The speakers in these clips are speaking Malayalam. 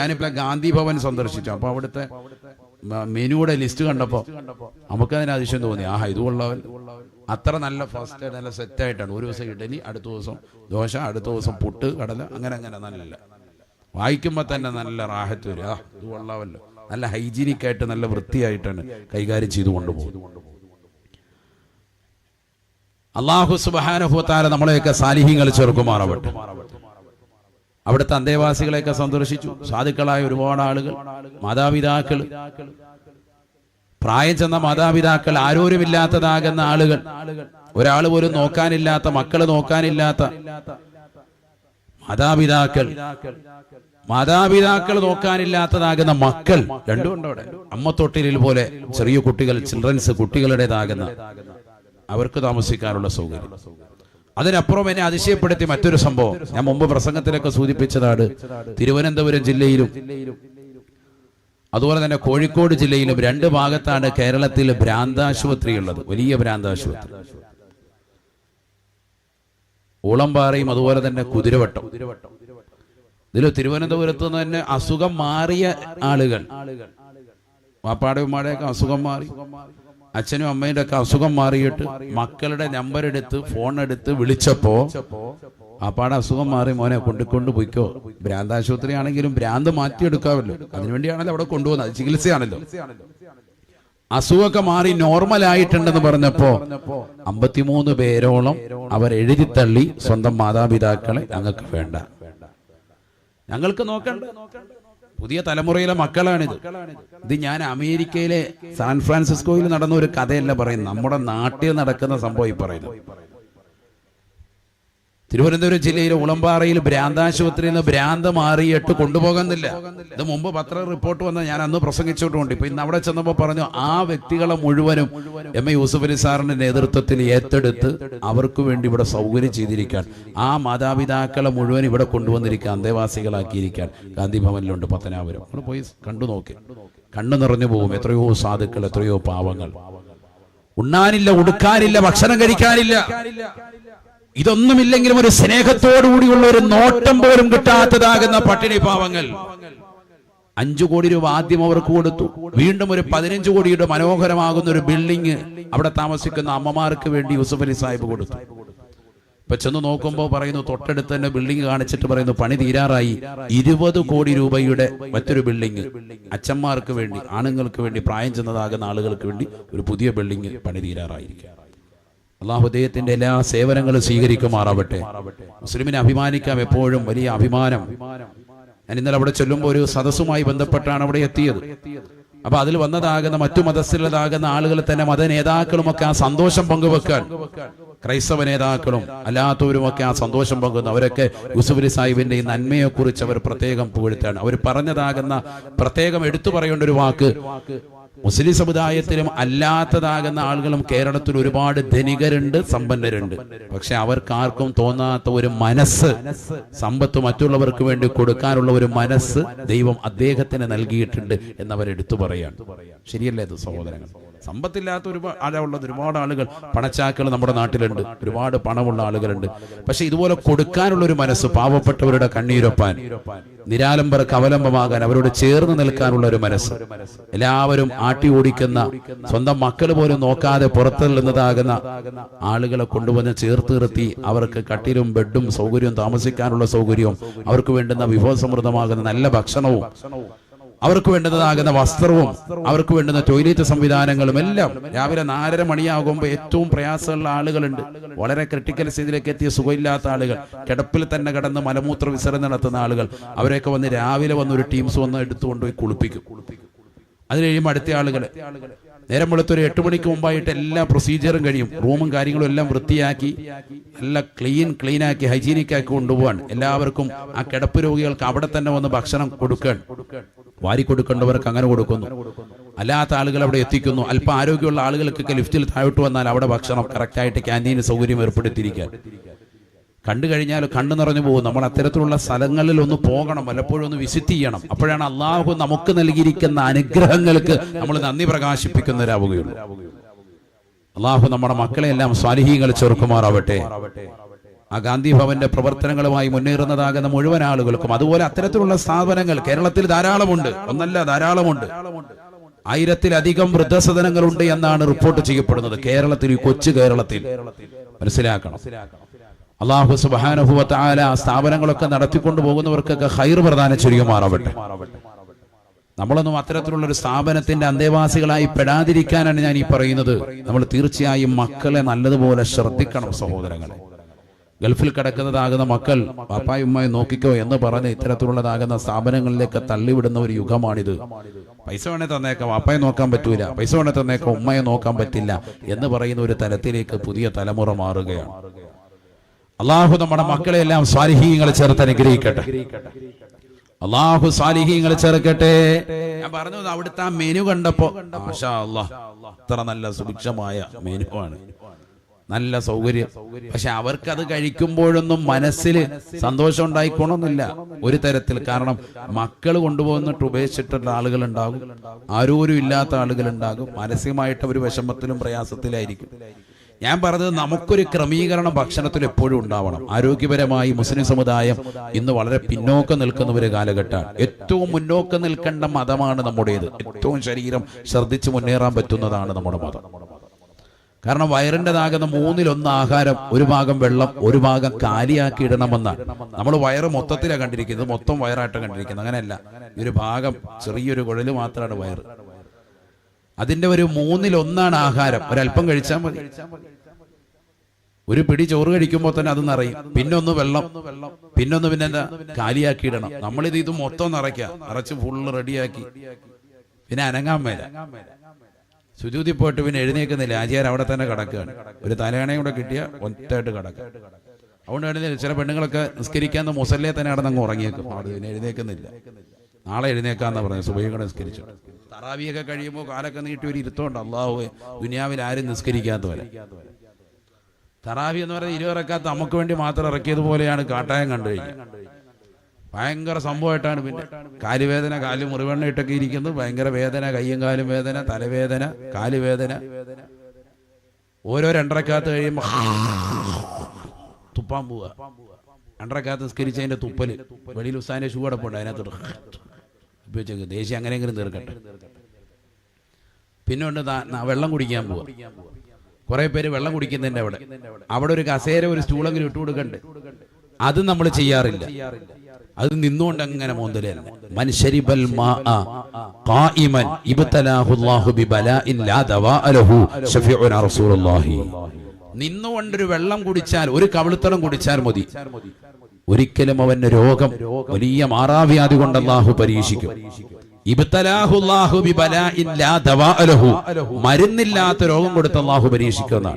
ഞാനിപ്പോൾ ഗാന്ധി ഭവൻ സന്ദർശിച്ചു. അപ്പോൾ അവിടുത്തെ മെനുവിടെ ലിസ്റ്റ് കണ്ടപ്പോൾ നമുക്കതിന് അതിശയം തോന്നി. ആഹാ ഇത് കൊള്ളാവൻ അത്ര നല്ല ഫസ്റ്റ് നല്ല സെറ്റായിട്ടാണ് ഒരു ദിവസം ഇഡലി അടുത്ത ദിവസം ദോശ അടുത്ത ദിവസം പുട്ട് കടല അങ്ങനെ അങ്ങനെ നല്ല. വായിക്കുമ്പോൾ തന്നെ നല്ല റാഹത്ത് വരും. ആ ഇത് കൊള്ളാവല്ലോ. നല്ല ഹൈജീനിക് ആയിട്ട് നല്ല വൃത്തിയായിട്ടാണ് കൈകാര്യം ചെയ്തു കൊണ്ടുപോകുന്നത്. അള്ളാഹു സുബാനഹുത്താല നമ്മളെയൊക്കെ സാലിഹ്യങ്ങൾ ചെറുക്കുമാറാവട്ടെ. അവിടുത്തെ അന്തേവാസികളെയൊക്കെ സന്ദർശിച്ചു. സാധുക്കളായ ഒരുപാട് ആളുകൾ മാതാപിതാക്കൾ. പ്രായം ചെന്ന മാതാപിതാക്കൾ ആരോരുമില്ലാത്തതാകുന്ന ആളുകൾ. ഒരാൾ പോലും നോക്കാനില്ലാത്ത മക്കൾ നോക്കാനില്ലാത്ത മാതാപിതാക്കൾ. മാതാപിതാക്കൾ നോക്കാനില്ലാത്തതാകുന്ന മക്കൾ. രണ്ടും ഉണ്ട് അവിടെ. അമ്മ തൊട്ടിലിൽ പോലെ ചെറിയ കുട്ടികൾ ചിൽഡ്രൻസ് കുട്ടികളുടേതാകുന്ന അവർക്ക് താമസിക്കാനുള്ള സൗകര്യം. അതിനപ്പുറം എന്നെ അതിശയപ്പെടുത്തി മറ്റൊരു സംഭവം. ഞാൻ മുമ്പ് പ്രസംഗത്തിലൊക്കെ സൂചിപ്പിച്ചതാണ്. തിരുവനന്തപുരം ജില്ലയിലും അതുപോലെ തന്നെ കോഴിക്കോട് ജില്ലയിലും രണ്ട് ഭാഗത്താണ് കേരളത്തിൽ ഭ്രാന്താശുപത്രി ഉള്ളത്. വലിയ ഭ്രാന്താശുപത്രി. ഊളംപാറയും അതുപോലെ തന്നെ കുതിരവട്ടം. ഇതിൽ തിരുവനന്തപുരത്ത് നിന്ന് തന്നെ അസുഖം മാറിയ ആളുകൾ. വാപ്പാടെ ഉമ്മാടെയൊക്കെ അസുഖം മാറി. അച്ഛനും അമ്മയുടെ ഒക്കെ അസുഖം മാറിയിട്ട് മക്കളുടെ നമ്പർ എടുത്ത് ഫോൺ എടുത്ത് വിളിച്ചപ്പോ അപ്പാടെ അസുഖം മാറി മോനെ കൊണ്ടുകൊണ്ട് പോയിക്കോ. ഭ്രാന്താശുപത്രി ആണെങ്കിലും ഭ്രാന്ത് മാറ്റിയെടുക്കാമല്ലോ. അതിനുവേണ്ടിയാണല്ലോ അവിടെ കൊണ്ടുപോകുന്നത്. ചികിത്സയാണല്ലോ. അസുഖമൊക്കെ മാറി നോർമൽ ആയിട്ടുണ്ടെന്ന് പറഞ്ഞപ്പോ അമ്പത്തിമൂന്ന് പേരോളം അവർ എഴുതി തള്ളി സ്വന്തം മാതാപിതാക്കളെ ഞങ്ങൾക്ക് വേണ്ട. ഞങ്ങൾക്ക് നോക്കണ്ട. പുതിയ തലമുറയിലെ മക്കളാണിത്. ഇത് ഞാൻ അമേരിക്കയിലെ സാൻ ഫ്രാൻസിസ്കോയിൽ നടന്ന ഒരു കഥയല്ല പറയുന്നത്. നമ്മുടെ നാട്ടിൽ നടക്കുന്ന സംഭവം ഈ പറയുന്നത്. തിരുവനന്തപുരം ജില്ലയിലെ ഉളമ്പാറയിൽ ഭ്രാന്താശുപത്രിയിൽ നിന്ന് ഭ്രാന്ത മാറിയിട്ട് കൊണ്ടുപോകുന്നില്ല. ഇത് മുമ്പ് പത്ര റിപ്പോർട്ട് വന്ന ഞാൻ അന്ന് പ്രസംഗിച്ചോണ്ടുണ്ട് ഇപ്പൊ ഇന്ന് അവിടെ ചെന്നപ്പോൾ പറഞ്ഞു ആ വ്യക്തികളെ മുഴുവനും എം. എ. യൂസഫ് അലി സാറിന്റെ നേതൃത്വത്തിൽ ഏറ്റെടുത്ത് അവർക്ക് വേണ്ടി ഇവിടെ സൗകര്യം ചെയ്തിരിക്കാൻ ആ മാതാപിതാക്കളെ മുഴുവൻ ഇവിടെ കൊണ്ടുവന്നിരിക്കാൻ അന്തേവാസികളാക്കിയിരിക്കാൻ ഗാന്ധി ഭവനിലുണ്ട് പത്തനാപുരം. അവിടെ പോയി കണ്ടു നോക്കി. കണ്ണു നിറഞ്ഞു പോകും. എത്രയോ സാധുക്കൾ എത്രയോ പാവങ്ങൾ. ഉണ്ണാനില്ല ഉടുക്കാനില്ല ഭക്ഷണം കഴിക്കാനില്ല. ഇതൊന്നുമില്ലെങ്കിലും ഒരു സ്നേഹത്തോടുകൂടിയുള്ള ഒരു നോട്ടം പോലും കിട്ടാത്തതാകുന്ന പട്ടിണി പാവങ്ങൾ. അഞ്ചു കോടി രൂപ ആദ്യം അവർക്ക് കൊടുത്തു. വീണ്ടും ഒരു പതിനഞ്ച് കോടിയുടെ മനോഹരമാകുന്ന ഒരു ബിൽഡിംഗ് അവിടെ താമസിക്കുന്ന അമ്മമാർക്ക് വേണ്ടി യൂസഫ് അലി സാഹിബ് കൊടുത്തു. ഇപ്പൊ ചെന്ന് നോക്കുമ്പോൾ പറയുന്നു തൊട്ടടുത്ത് തന്നെ ബിൽഡിംഗ് കാണിച്ചിട്ട് പറയുന്നു പണി തീരാറായി. ഇരുപത് കോടി രൂപയുടെ മറ്റൊരു ബിൽഡിംഗ് അച്ഛന്മാർക്ക് വേണ്ടി ആണുങ്ങൾക്ക് വേണ്ടി പ്രായം ചെന്നതാകുന്ന ആളുകൾക്ക് വേണ്ടി ഒരു പുതിയ ബിൽഡിംഗ് പണി തീരാറായിരിക്കും. അള്ളാഹു അദ്ദേഹത്തിന്റെ എല്ലാ സേവനങ്ങളും സ്വീകരിക്കുമാറാവട്ടെ. മുസ്ലിമിനെ അഭിമാനിക്കാം എപ്പോഴും. വലിയ അഭിമാനം. ഞാൻ ഇന്നലെ അവിടെ ചൊല്ലുമ്പോൾ ഒരു സദസ്സുമായി ബന്ധപ്പെട്ടാണ് അവിടെ എത്തിയത്. അപ്പൊ അതിൽ വന്നതാകുന്ന മറ്റു മതസ്ഥിലുള്ളതാകുന്ന ആളുകൾ തന്നെ മത നേതാക്കളും ഒക്കെ ആ സന്തോഷം പങ്കുവെക്കാൻ ക്രൈസ്തവ നേതാക്കളും അല്ലാത്തവരുമൊക്കെ ആ സന്തോഷം പങ്കുന്നു അവരൊക്കെ യൂസുഫ് അലി സാഹിബിന്റെ ഈ നന്മയെക്കുറിച്ച് അവർ പ്രത്യേകം പുകഴ്ത്താണ് അവർ പറഞ്ഞതാകുന്ന പ്രത്യേകം എടുത്തു പറയേണ്ട ഒരു വാക്ക് മുസ്ലിം സമുദായത്തിലും അല്ലാത്തതാകുന്ന ആളുകളും കേരളത്തിൽ ഒരുപാട് ധനികരുണ്ട് സമ്പന്നരുണ്ട്. പക്ഷെ അവർക്കാർക്കും തോന്നാത്ത ഒരു മനസ്സ് സമ്പത്ത് മറ്റുള്ളവർക്ക് വേണ്ടി കൊടുക്കാനുള്ള ഒരു മനസ്സ് ദൈവം അദ്ദേഹത്തിന് നൽകിയിട്ടുണ്ട് എന്നവരെടുത്തു പറയാണ്. ശരിയല്ലേ അത് സഹോദരങ്ങൾ സമ്പത്തില്ലാത്ത ഒരുപാട് ആളുള്ളത് ഒരുപാട് ആളുകൾ. പണച്ചാക്കൾ നമ്മുടെ നാട്ടിലുണ്ട്. ഒരുപാട് പണമുള്ള ആളുകളുണ്ട്. പക്ഷെ ഇതുപോലെ കൊടുക്കാനുള്ള ഒരു മനസ്സ് പാവപ്പെട്ടവരുടെ കണ്ണീരൊപ്പാൻ നിരാലംബർക്ക് അവലംബമാകാൻ അവരോട് ചേർന്ന് നിൽക്കാനുള്ള ഒരു മനസ്സ് എല്ലാവരും ആട്ടി ഓടിക്കുന്ന സ്വന്തം മക്കൾ പോലും നോക്കാതെ പുറത്തു നിന്നതാകുന്ന ആളുകളെ കൊണ്ടുവന്ന് ചേർത്ത് നിർത്തി അവർക്ക് കട്ടിലും ബെഡും സൗകര്യവും താമസിക്കാനുള്ള സൗകര്യവും അവർക്ക് വേണ്ടുന്ന വിഭവസമൃദ്ധമാകുന്ന നല്ല ഭക്ഷണവും അവർക്ക് വേണ്ടുന്നതാകുന്ന വസ്ത്രവും അവർക്ക് വേണ്ടുന്ന ടോയ്ലറ്റ് സംവിധാനങ്ങളും എല്ലാം രാവിലെ നാലര മണിയാകുമ്പോൾ ഏറ്റവും പ്രയാസമുള്ള ആളുകളുണ്ട്. വളരെ ക്രിട്ടിക്കൽ സ്ഥിതിയിലേക്ക് എത്തിയ സുഖമില്ലാത്ത ആളുകൾ കിടപ്പിൽ തന്നെ കിടന്ന് മലമൂത്ര വിസർജനം നടത്തുന്ന ആളുകൾ അവരെയൊക്കെ വന്ന് രാവിലെ വന്ന് ഒരു ടീംസ് വന്ന് എടുത്തുകൊണ്ടുപോയി കുളിപ്പിക്കും. അത് കഴിയുമ്പോൾ അടുത്ത ആളുകൾ നേരം വെളുത്തൊരു എട്ട് മണിക്ക് മുമ്പായിട്ട് എല്ലാ പ്രൊസീജിയറും കഴിയും. റൂമും കാര്യങ്ങളും എല്ലാം വൃത്തിയാക്കി നല്ല ക്ലീൻ ക്ലീൻ ആക്കി ഹൈജീനിക് ആക്കി കൊണ്ടുപോകാൻ എല്ലാവർക്കും ആ കിടപ്പ് രോഗികൾക്ക് അവിടെ തന്നെ വന്ന് ഭക്ഷണം കൊടുക്കാൻ വാരി കൊടുക്കേണ്ടവർക്ക് അങ്ങനെ കൊടുക്കുന്നു. അല്ലാത്ത ആളുകൾ അവിടെ എത്തിക്കുന്നു. അല്പം ആരോഗ്യമുള്ള ആളുകൾക്കൊക്കെ ലിഫ്റ്റിൽ താഴോട്ട് വന്നാൽ അവിടെ ഭക്ഷണം കറക്റ്റായിട്ട് ക്യാന്റീന് സൗകര്യം ഏർപ്പെടുത്തിയിരിക്കാൻ. കണ്ടു കഴിഞ്ഞാൽ കണ്ണു നിറഞ്ഞു പോകും. നമ്മൾ അത്തരത്തിലുള്ള സ്ഥലങ്ങളിൽ ഒന്ന് പോകണം. വല്ലപ്പോഴും ഒന്ന് വിസിറ്റ് ചെയ്യണം. അപ്പോഴാണ് അള്ളാഹു നമുക്ക് നൽകിയിരിക്കുന്ന അനുഗ്രഹങ്ങൾക്ക് നമ്മൾ നന്ദി പ്രകാശിപ്പിക്കുന്നവരാവുകയുള്ളൂ. അള്ളാഹു നമ്മുടെ മക്കളെ എല്ലാം സ്വാലിഹീങ്ങൾ ചെറുക്കുമാറാവട്ടെ. ആ ഗാന്ധി ഭവന്റെ പ്രവർത്തനങ്ങളുമായി മുന്നേറുന്നതാകുന്ന മുഴുവൻ ആളുകൾക്കും. അതുപോലെ അത്തരത്തിലുള്ള സ്ഥാപനങ്ങൾ കേരളത്തിൽ ധാരാളമുണ്ട്. ഒന്നല്ല ധാരാളമുണ്ട്. ആയിരത്തിലധികം വൃദ്ധസദനങ്ങളുണ്ട് എന്നാണ് റിപ്പോർട്ട് ചെയ്യപ്പെടുന്നത്. കേരളത്തിൽ ഈ കൊച്ചു കേരളത്തിൽ. മനസ്സിലാക്കണം. അള്ളാഹു സുബാനുഭവത്തായ സ്ഥാപനങ്ങളൊക്കെ നടത്തിക്കൊണ്ടു പോകുന്നവർക്കൊക്കെ ഹൈർ പ്രദാനം ചെയ്യുമാറാവട്ടെ നമ്മളൊന്നും അത്തരത്തിലുള്ള ഒരു സ്ഥാപനത്തിന്റെ അന്തേവാസികളായി പെടാതിരിക്കാനാണ് ഞാൻ ഈ പറയുന്നത്. നമ്മൾ തീർച്ചയായും മക്കളെ നല്ലതുപോലെ ശ്രദ്ധിക്കണം സഹോദരങ്ങളെ. ഗൾഫിൽ കിടക്കുന്നതാകുന്ന മക്കൾ പാപ്പായും ഉമ്മായി നോക്കിക്കോ എന്ന് പറഞ്ഞ് ഇത്തരത്തിലുള്ളതാകുന്ന സ്ഥാപനങ്ങളിലേക്ക് തള്ളിവിടുന്ന ഒരു യുഗമാണിത്. പൈസ വേണേ തന്നേക്കാം പാപ്പായെ നോക്കാൻ പറ്റൂല. പൈസ വേണേ തന്നേക്കാം ഉമ്മയെ നോക്കാൻ പറ്റില്ല എന്ന് പറയുന്ന ഒരു തലത്തിലേക്ക് പുതിയ തലമുറ മാറുകയാണ്. അള്ളാഹു നമ്മുടെ മക്കളെ എല്ലാം സ്വാലിഹീങ്ങളെ ചേർത്ത് അനുഗ്രഹിക്കട്ടെ. അള്ളാഹു സാലിഹീങ്ങളെ ചേർക്കട്ടെ. ഞാൻ പറഞ്ഞു അവിടുത്തെ ആ മെനു കണ്ടപ്പോ അത്ര നല്ല സുഭിക്ഷമായ മെനു ആണ്. നല്ല സൗകര്യം. പക്ഷെ അവർക്ക് അത് കഴിക്കുമ്പോഴൊന്നും മനസ്സിൽ സന്തോഷം ഉണ്ടായിക്കോണമെന്നില്ല ഒരു തരത്തിൽ കാരണം മക്കൾ കൊണ്ടുപോകുന്നിട്ട് ഉപേക്ഷിച്ചിട്ടുള്ള ആളുകളുണ്ടാകും. ആരോരും ഇല്ലാത്ത ആളുകളുണ്ടാകും. മാനസികമായിട്ട് അവർ വിഷമത്തിലും പ്രയാസത്തിലായിരിക്കും. ഞാൻ പറഞ്ഞത് നമുക്കൊരു ക്രമീകരണം ഭക്ഷണത്തിൽ എപ്പോഴും ഉണ്ടാവണം. ആരോഗ്യപരമായി മുസ്ലിം സമുദായം ഇന്ന് വളരെ പിന്നോക്കം നിൽക്കുന്ന ഒരു കാലഘട്ടമാണ്. ഏറ്റവും മുന്നോക്കം നിൽക്കേണ്ട മതമാണ് നമ്മുടേത്. ഏറ്റവും ശരീരം ശ്രദ്ധിച്ച് മുന്നേറാൻ പറ്റുന്നതാണ് നമ്മുടെ മതം. കാരണം വയറിന്റെതാകുന്ന മൂന്നിലൊന്ന് ആഹാരം ഒരു ഭാഗം വെള്ളം ഒരു ഭാഗം കാലിയാക്കി ഇടണമെന്നാണ് നമ്മൾ വയറ് മൊത്തത്തിലാണ് കണ്ടിരിക്കുന്നത് മൊത്തം വയറായിട്ട് കണ്ടിരിക്കുന്നത്. അങ്ങനെയല്ല. ഒരു ഭാഗം ചെറിയൊരു കുഴൽ മാത്രമാണ് വയറ്. അതിന്റെ ഒരു മൂന്നിലൊന്നാണ് ആഹാരം. ഒരല്പം കഴിച്ചാൽ മതി. ഒരു പിടി ചോറ് കഴിക്കുമ്പോൾ തന്നെ അത് നിറയും. പിന്നൊന്ന് വെള്ളം. പിന്നൊന്ന് പിന്നെ എന്താ കാലിയാക്കി ഇടണം. നമ്മളിത് ഇത് മൊത്തം നിറയ്ക്കുക നിറച്ച് ഫുള്ള് റെഡിയാക്കി പിന്നെ അനങ്ങാൻ മേല. സുജൂതി പോയിട്ട് പിന്നെ എഴുന്നേക്കുന്നില്ല ആചാരം അവിടെ തന്നെ കിടക്കുകയാണ്. ഒരു തലയണയും കൂടെ കിട്ടിയ ഒറ്റയായിട്ട് കിടക്കുക. അതുകൊണ്ട് എഴുന്നേൽ ചില പെണ്ണുങ്ങളൊക്കെ നിസ്കരിക്കാന്ന് മുസല്ലേ തന്നെ നടന്നങ്ങ് ഉറങ്ങിയേക്കും. അവിടെ പിന്നെ എഴുന്നേക്കുന്നില്ല നാളെ എഴുന്നേക്കാന്ന് പറഞ്ഞു സുബൈ സുബൈകളെ നിസ്കരിച്ചു. തറാവിയൊക്കെ കഴിയുമ്പോൾ കാലൊക്കെ നീട്ടി ഒരു ഇരുത്തോണ്ട് അള്ളാഹു ദുനിയാവിൽ ആരും നിസ്കരിക്കാത്തവരെ. തറാവി എന്ന് പറയുന്നത് ഇരുവറക്കാത്ത നമുക്ക് വേണ്ടി മാത്രം ഇറക്കിയതുപോലെയാണ് കാട്ടായം കണ്ടു കഴിഞ്ഞാൽ ഭയങ്കര സംഭവമായിട്ടാണ് പിന്നെ. കാലുവേദന കാൽ മുറിവെണ്ണ ഇട്ടൊക്കെ ഇരിക്കുന്നത് ഭയങ്കര വേദന കയ്യും കാലും വേദന തലവേദന കാലുവേദന. ഓരോ രണ്ടരക്കകത്ത് കഴിയുമ്പോൾ തുപ്പാൻ പോവുക രണ്ടരക്കകത്ത് നിസ്കരിച്ചതിന്റെ തുപ്പൽ. വെളിയിൽ ഉസ്താന്റെ ഷൂ അടപ്പുണ്ട് അതിനകത്ത് ഉപയോഗിച്ചേക്ക് ദേശീയ അങ്ങനെയെങ്കിലും തീർക്കട്ടെ. പിന്നെ ഉണ്ട് വെള്ളം കുടിക്കാൻ പോവുക കുറെ പേര് വെള്ളം കുടിക്കുന്നുണ്ട് അവിടെ. അവിടെ ഒരു കസേര ഒരു സ്റ്റൂളെങ്കിലും ഇട്ട് കൊടുക്കണ്ട് അത് നമ്മൾ ചെയ്യാറില്ല. അത് നിന്നുകൊണ്ട് അങ്ങനെ മാഅ ഖായിമൻ ബിബലാഇൻ ലാ ദവാഅലഹു റസൂലുള്ളാഹി. നിന്നുകൊണ്ടൊരു വെള്ളം കുടിച്ചാൽ ഒരു കവിളുത്തളം കുടിച്ചാൽ മതി. ഒരിക്കലും അവന്റെ രോഗം വലിയ മാറാവ്യാധി കൊണ്ട് അള്ളാഹു പരീക്ഷിക്കും. മരുന്നില്ലാത്ത രോഗം കൊടുത്ത് അള്ളാഹു പരീക്ഷിക്കുന്ന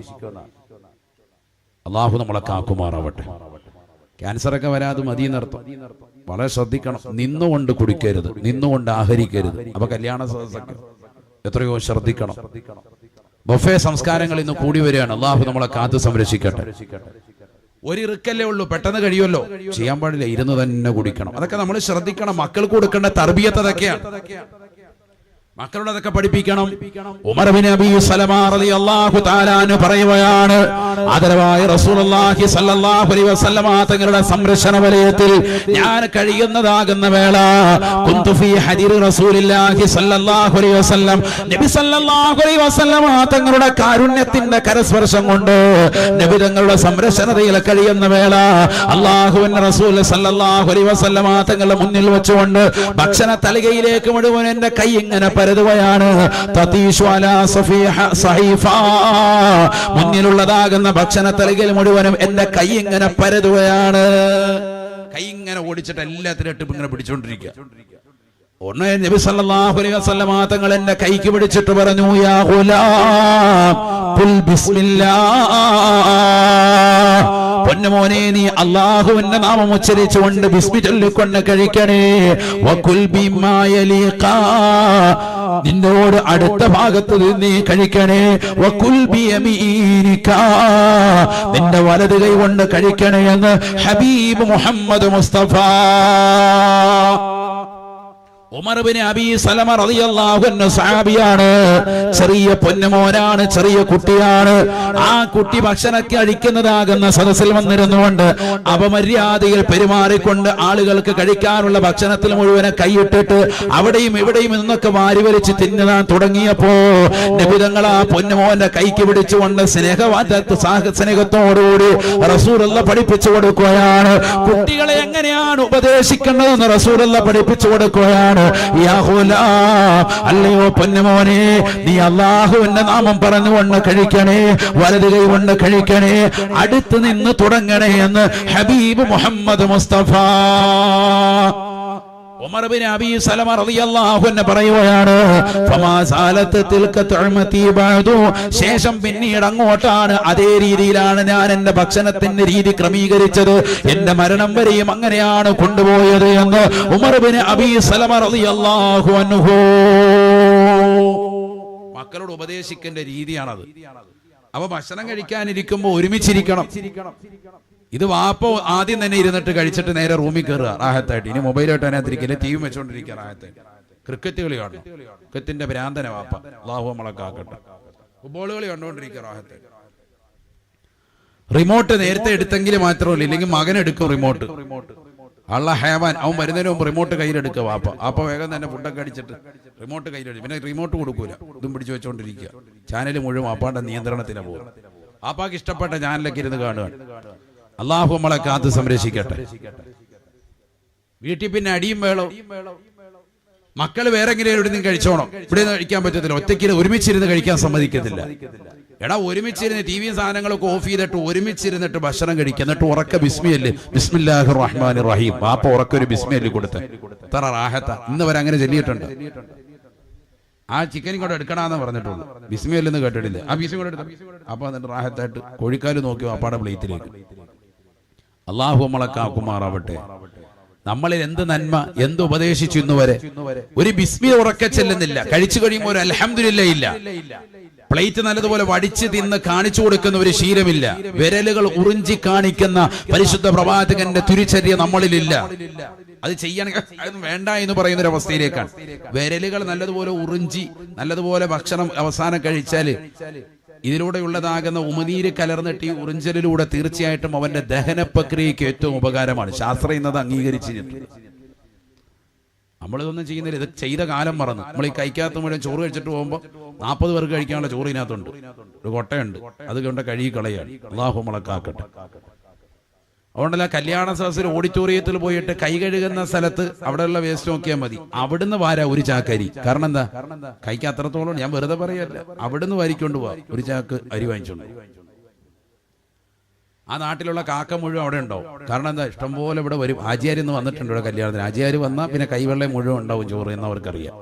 അള്ളാഹു നമ്മളെ കാക്കുമാറാവട്ടെ. ക്യാൻസർ ഒക്കെ വരാതെ മതി എന്നർത്ഥം. വളരെ ശ്രദ്ധിക്കണം. നിന്നുകൊണ്ട് കുടിക്കരുത്. നിന്നുകൊണ്ട് ആഹരിക്കരുത്. അപ്പൊ കല്യാണ സദസ്സൊക്കെ എത്രയോ ശ്രദ്ധിക്കണം. ബൊഫേ സംസ്കാരങ്ങൾ ഇന്ന് കൂടി വരികയാണ്. അള്ളാഹു നമ്മളെ കാത്തു സംരക്ഷിക്കട്ടെ. ഒരു ഇറുക്കല്ലേ ഉള്ളൂ. പെട്ടെന്ന് കഴിയുമല്ലോ. ചെയ്യാൻ പാടില്ല. ഇരുന്ന് തന്നെ കുടിക്കണം. അതൊക്കെ നമ്മൾ ശ്രദ്ധിക്കണം. മക്കൾക്ക് കൊടുക്കേണ്ട തർബിയത്ത് അതൊക്കെയാണ്. മക്കളോട് പഠിപ്പിക്കണം. ഉമർ ബിൻ അബി സലമ റളിയല്ലാഹു തആല അൻഹു പറയുകയാണ് ആദരവായ റസൂലുള്ളാഹി സ്വല്ലല്ലാഹു അലൈഹി വസല്ലമ തങ്ങളുടെ സംരക്ഷണ വലയത്തിൽ ഞാൻ കഴിയുന്നതാകുന്ന വേള. കുന്തു ഫീ ഹദീർ റസൂലില്ലാഹി സ്വല്ലല്ലാഹു അലൈഹി വസല്ലം. നബി സ്വല്ലല്ലാഹു അലൈഹി വസല്ലമ തങ്ങളുടെ കാരുണ്യത്തിന്റെ കരസ്പർശം കൊണ്ട് നബി തങ്ങളുടെ സംരക്ഷണതയിൽ കഴിയുന്ന വേള. അള്ളാഹുവിൻ റസൂൽ സല്ലല്ലാഹു അലൈഹി വസല്ലമ തങ്ങളുടെ മുന്നിൽ വെച്ചുകൊണ്ട് ഭക്ഷണ തലികയിലേക്ക് മുഴുവൻ എന്റെ കൈ ഇങ്ങനെ പരതുകയാണ് സഹീഫ. മുന്നിലുള്ളതാകുന്ന ഭക്ഷണ തലികയിൽ മുഴുവനും എന്റെ കൈ ഇങ്ങനെ പരതുകയാണ്. കൈ ഇങ്ങനെ ഓടിച്ചിട്ട് എല്ലാത്തിനും ഇങ്ങനെ പിടിച്ചോണ്ടിരിക്കുക. ഉടനെ നബി സല്ലല്ലാഹു അലൈഹി വസല്ലമ തങ്ങൾ എന്റെ കൈക്ക് പിടിച്ചിട്ട് പറഞ്ഞു യാ ഗുലാം ഖുൽ ബിസ്മില്ലാ പൊന്നുമോനെ നീ അള്ളാഹുവിന്റെ നാമം ഉച്ചരിച്ചുകൊണ്ട് ബിസ്മി ചൊല്ലിക്കൊണ്ട് കഴിക്കണേ വകുൽ ബിമാ യലീഖാ. നിന്നോട് അടുത്ത ഭാഗത്ത് നീ കഴിക്കണേ വകുൽ ബിയമീനിക. നിന്റെ വലത് കൈ കൊണ്ട് കഴിക്കണേ എന്ന് ഹബീബ് മുഹമ്മദ് മുസ്തഫ സഹാബിയാണ്. ചെറിയ പൊന്നുമോനാണ് ചെറിയ കുട്ടിയാണ്. ആ കുട്ടി ഭക്ഷണം അഴിക്കുന്നതാകുന്ന സദസ്സിൽ വന്നിരുന്നുകൊണ്ട് അപമര്യാദയിൽ പെരുമാറിക്കൊണ്ട് ആളുകൾക്ക് കഴിക്കാനുള്ള ഭക്ഷണത്തിൽ മുഴുവനെ കൈയിട്ടിട്ട് അവിടെയും ഇവിടെയും നിന്നൊക്കെ വാരി വലിച്ച് തിന്നാൻ തുടങ്ങിയപ്പോ നിബിതങ്ങൾ ആ പൊന്നുമോന്റെ കൈക്ക് പിടിച്ചുകൊണ്ട് സ്നേഹവാദത്ത് സ്നേഹത്തോടുകൂടി റസൂലുള്ള പഠിപ്പിച്ചു കൊടുക്കുകയാണ്. കുട്ടികളെ എങ്ങനെയാണ് ഉപദേശിക്കേണ്ടതെന്ന് റസൂലുള്ള പഠിപ്പിച്ചു കൊടുക്കുകയാണ്. ഗുലാം, അല്ലയോ പൊന്നുമോനെ നീ അള്ളാഹുവിന്റെ നാമം പറഞ്ഞുകൊണ്ട് കഴിക്കണേ വലത് കൈ കൊണ്ട് കഴിക്കണേ അടുത്ത് നിന്ന് തുടങ്ങണേ എന്ന് ഹബീബ് മുഹമ്മദ് മുസ്തഫ. ശേഷം പിന്നീട് അങ്ങോട്ടാണ് അതേ രീതിയിലാണ് ഞാൻ എന്റെ ഭക്ഷണത്തിന്റെ രീതി ക്രമീകരിച്ചത്. എന്റെ മരണം വരെയും അങ്ങനെയാണ് കൊണ്ടുപോയത് എന്ന് ഉമർബിന് സലമ റളിയല്ലാഹു അൻഹു മക്കളോട് ഉപദേശിക്കേണ്ട രീതിയാണത്. അപ്പൊ ഭക്ഷണം കഴിക്കാനിരിക്കുമ്പോ ഒരുമിച്ചിരിക്കണം. ഇത് വാപ്പ ആദ്യം തന്നെ ഇരുന്നിട്ട് കഴിച്ചിട്ട് നേരെ റൂമിൽ കയറുക റാഹത്തായിട്ട്. ഇനി മൊബൈലായിട്ട് അതിനകത്തിരിക്കില്ല ടി വി വെച്ചോണ്ടിരിക്കുക റാഹത്തായിട്ട്. ക്രിക്കറ്റ് കളി കാണണം. ക്രിക്കറ്റിന്റെ ഭ്രാന്തന വാപ്പ. ലാഹു നമ്മളൊക്കെ ഫുട്ബോൾ കളി കണ്ടുകൊണ്ടിരിക്കുക റാഹത്തായിട്ട്. റിമോട്ട് നേരത്തെ എടുത്തെങ്കിൽ മാത്രമല്ല ഇല്ലെങ്കിൽ മകൻ എടുക്കും റിമോട്ട് അള്ള ഹേവാൻ അവൻ വരുന്നതിന് മുമ്പ് റിമോട്ട് കയ്യിലെടുക്കുക വാപ്പ. അപ്പൊ വേഗം തന്നെ ഫുഡൊക്കെ അടിച്ചിട്ട് റിമോട്ട് കയ്യിലെടുക്കും. പിന്നെ റിമോട്ട് കൊടുക്കൂല. ഇതും പിടിച്ചു വെച്ചോണ്ടിരിക്കുക. ചാനൽ മുഴുവൻ വാപ്പാന്റെ നിയന്ത്രണത്തിന് പോകും വാപ്പാക്ക് ഇഷ്ടപ്പെട്ട ചാനലൊക്കെ ഇരുന്ന് കാണുകയാണ് അള്ളാഹു നമ്മളെ കാത്ത് സംരക്ഷിക്കട്ടെ. വീട്ടിൽ പിന്നെ അടിയും വേളോ മക്കൾ വേറെ എങ്ങനെ ഇവിടെ നിന്ന് കഴിച്ചോണം. ഇവിടെ നിന്ന് കഴിക്കാൻ പറ്റത്തില്ല. ഒറ്റയ്ക്ക് ഒരുമിച്ചിരുന്ന് കഴിക്കാൻ സമ്മതിക്കത്തില്ല. എടാ ഒരുമിച്ചിരുന്ന് ടി വി സാധനങ്ങളൊക്കെ ഓഫ് ചെയ്തിട്ട് ഒരുമിച്ചിരുന്നിട്ട് ഭക്ഷണം കഴിക്കുക. എന്നിട്ട് ഉറക്ക ബിസ്മിയല്ലേ. ബിസ്മില്ലാഹി റഹ്മാൻ റഹീം പാപ്പ ഉറക്ക ഒരു ബിസ്മിയല്ലേ കൊടുത്ത്. ഇത്ര റാഹത്ത. ഇന്ന് വരെ അങ്ങനെ ചൊല്ലിയിട്ടുണ്ട്. ആ ചിക്കൻ കൂടെ എടുക്കണമെന്ന് പറഞ്ഞിട്ടുള്ളൂ. ബിസ്മിയല്ലെന്ന് കേട്ടിട്ടില്ല? ആ ബിസ്മി കൂടെ എടുത്തു. അപ്പൊ എന്നിട്ട് റാഹത്തായിട്ട് കോഴിക്കാൽ നോക്കി വാപ്പാടെ പ്ലേറ്റിലേക്ക് അള്ളാഹു നമ്മളെ കാക്കുമാറാവട്ടെ. നമ്മളിൽ എന്ത് നന്മ എന്ത് ഉപദേശിച്ചു ഇന്ന് വരെ ഒരു ബിസ്മി ഉറക്ക ചെല്ലുന്നില്ല. കഴിച്ചു കഴിയുമ്പോൾ ഒരു അലഹമില്ല ഇല്ല പ്ലേറ്റ് നല്ലതുപോലെ വടിച്ച് തിന്ന് കാണിച്ചു കൊടുക്കുന്ന ഒരു ശീലമില്ല. വിരലുകൾ ഉറിഞ്ചി കാണിക്കുന്ന പരിശുദ്ധ പ്രവാചകന്റെ തിരിച്ചര്യ നമ്മളിലില്ല. അത് ചെയ്യണമെങ്കിൽ വേണ്ട എന്ന് പറയുന്ന ഒരു അവസ്ഥയിലേക്കാണ് വിരലുകൾ നല്ലതുപോലെ ഉറിഞ്ചി നല്ലതുപോലെ ഭക്ഷണം അവസാനം കഴിച്ചാൽ ഇതിലൂടെയുള്ളതാകുന്ന ഉമനീര് കലർന്നിട്ട് ഈ ഉറിഞ്ചലിലൂടെ തീർച്ചയായിട്ടും അവന്റെ ദഹന പ്രക്രിയയ്ക്ക് ഏറ്റവും ഉപകാരമാണ്. ശാസ്ത്രം ഇന്നത് അംഗീകരിച്ചിട്ടുണ്ട് നമ്മളിതൊന്നും ചെയ്യുന്നില്ല. ഇത് ചെയ്ത കാലം മറന്നു. നമ്മൾ ഈ കഴിക്കാത്ത മുഴുവൻ ചോറ് കഴിച്ചിട്ട് പോകുമ്പോൾ നാൽപ്പത് പേർക്ക് കഴിക്കാനുള്ള ചോറ് ഇതിനകത്തുണ്ട്. ഒരു കൊട്ടയുണ്ട്. അത് കൊണ്ട് കഴുകി കളയാണ്. അള്ളാഹു നമ്മളെ കാക്കട്ടെ. അതുകൊണ്ടല്ല കല്യാണ സദസ്സിൽ ഓഡിറ്റോറിയത്തിൽ പോയിട്ട് കൈ കഴുകുന്ന സ്ഥലത്ത് അവിടെയുള്ള വേസ്റ്റ് നോക്കിയാൽ മതി. അവിടുന്ന് വാര ഒരു ചാക്കരി. കാരണം എന്താ? കൈക്ക് അത്രത്തോളം ഞാൻ വെറുതെ പറയല്ല. അവിടുന്ന് വാരിക്കൊണ്ട് പോവാ ഒരു ചാക്ക് അരി വാങ്ങിച്ചോണ്ട് ആ നാട്ടിലുള്ള കാക്ക മുഴുവൻ അവിടെ ഉണ്ടാവും. കാരണം എന്താ? ഇഷ്ടംപോലെ ഇവിടെ വരും. ആചാര്യ എന്ന് വന്നിട്ടുണ്ട് ഇവിടെ കല്യാണത്തിന്. ആചാര്യ വന്നാൽ പിന്നെ കൈവെള്ളം മുഴുവൻ ഉണ്ടാവും ചോറ് എന്ന് അവർക്കറിയാം.